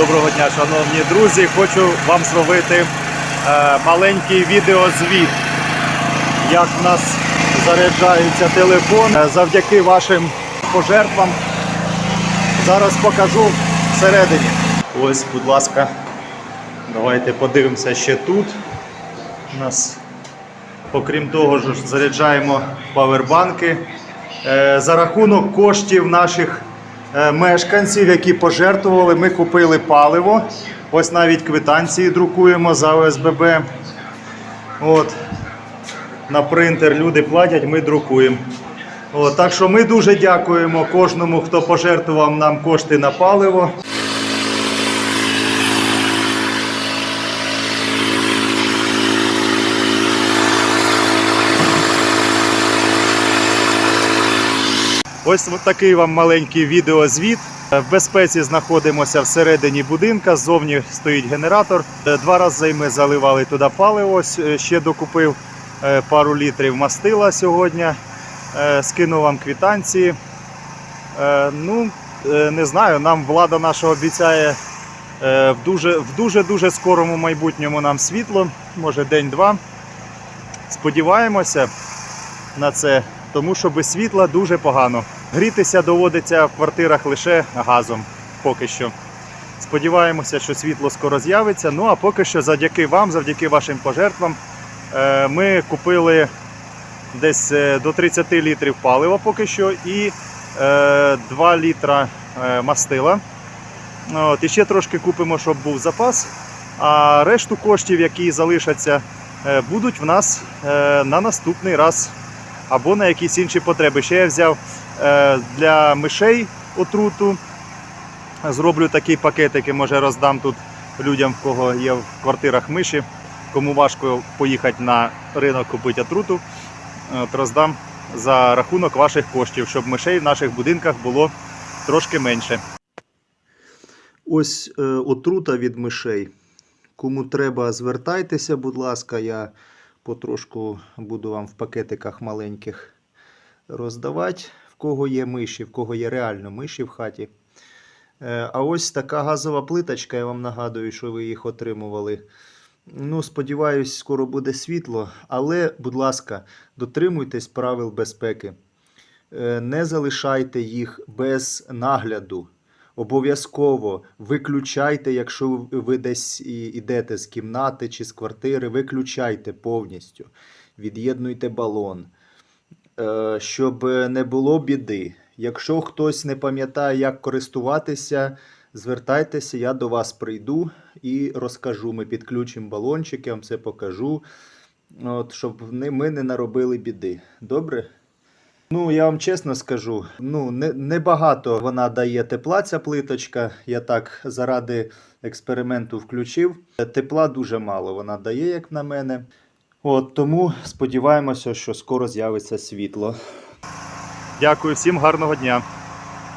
Доброго дня, шановні друзі. Хочу вам зробити е, маленький відеозвіт, як в нас заряджається телефон Е, завдяки вашим пожертвам. Зараз покажу всередині. Ось, будь ласка, давайте подивимося ще тут. У нас, окрім того, ж заряджаємо павербанки. Е, За рахунок коштів наших мешканців, які пожертвували, ми купили паливо. Ось навіть квитанції друкуємо за ОСББ. От. На принтер люди платять, ми друкуємо. От, так що ми дуже дякуємо кожному, хто пожертвував нам кошти на паливо. Ось такий вам маленький відеозвіт. В безпеці знаходимося всередині будинка. Ззовні стоїть генератор. Е, Два рази ми заливали туди паливо. Е, Ще докупив е, пару літрів мастила сьогодні. Скину вам квітанції. Ну, не знаю, нам влада наша обіцяє в в дуже дуже скорому майбутньому нам світло, може день-два. Сподіваємося на це, тому що без світла дуже погано. Грітися доводиться в квартирах лише газом поки що. Сподіваємося, що світло скоро з'явиться. Ну а поки що, завдяки вам, завдяки вашим пожертвам, е, ми купили десь е, до 30 літрів палива поки що і е, 2 літра е, мастила. От, і ще трошки купимо, щоб був запас. А решту коштів, які залишаться, будуть в нас на наступний раз або на якісь інші потреби. Ще я взяв для мишей отруту. Зроблю такі пакетики, може роздам тут людям, в кого є в квартирах миші. Кому важко поїхати на ринок купити отруту, от роздам за рахунок ваших коштів, щоб мишей в наших будинках було трошки менше. Ось е, отрута від мишей. Кому треба, звертайтеся, будь ласка, я потрошку буду вам в пакетиках маленьких роздавати, кого є миші, в кого є реально миші в хаті. Е, А ось така газова плиточка, я вам нагадую, що ви їх отримували. Ну, сподіваюсь, скоро буде світло, але, будь ласка, дотримуйтесь правил безпеки. Е, Не залишайте їх без нагляду. Обов'язково виключайте, якщо ви десь йдете з кімнати чи з квартири, виключайте повністю. Від'єднуйте балон, щоб не було біди. Якщо хтось не пам'ятає, як користуватися, звертайтеся, я до вас прийду і розкажу. Ми підключимо балончик, я вам це покажу, от, щоб ми не наробили біди. Добре? Ну, я вам чесно скажу, ну не, небагато вона дає тепла, ця плиточка. Я так заради експерименту включив. Тепла дуже мало вона дає, як на мене. От тому сподіваємося, що скоро з'явиться світло. Дякую всім, гарного дня.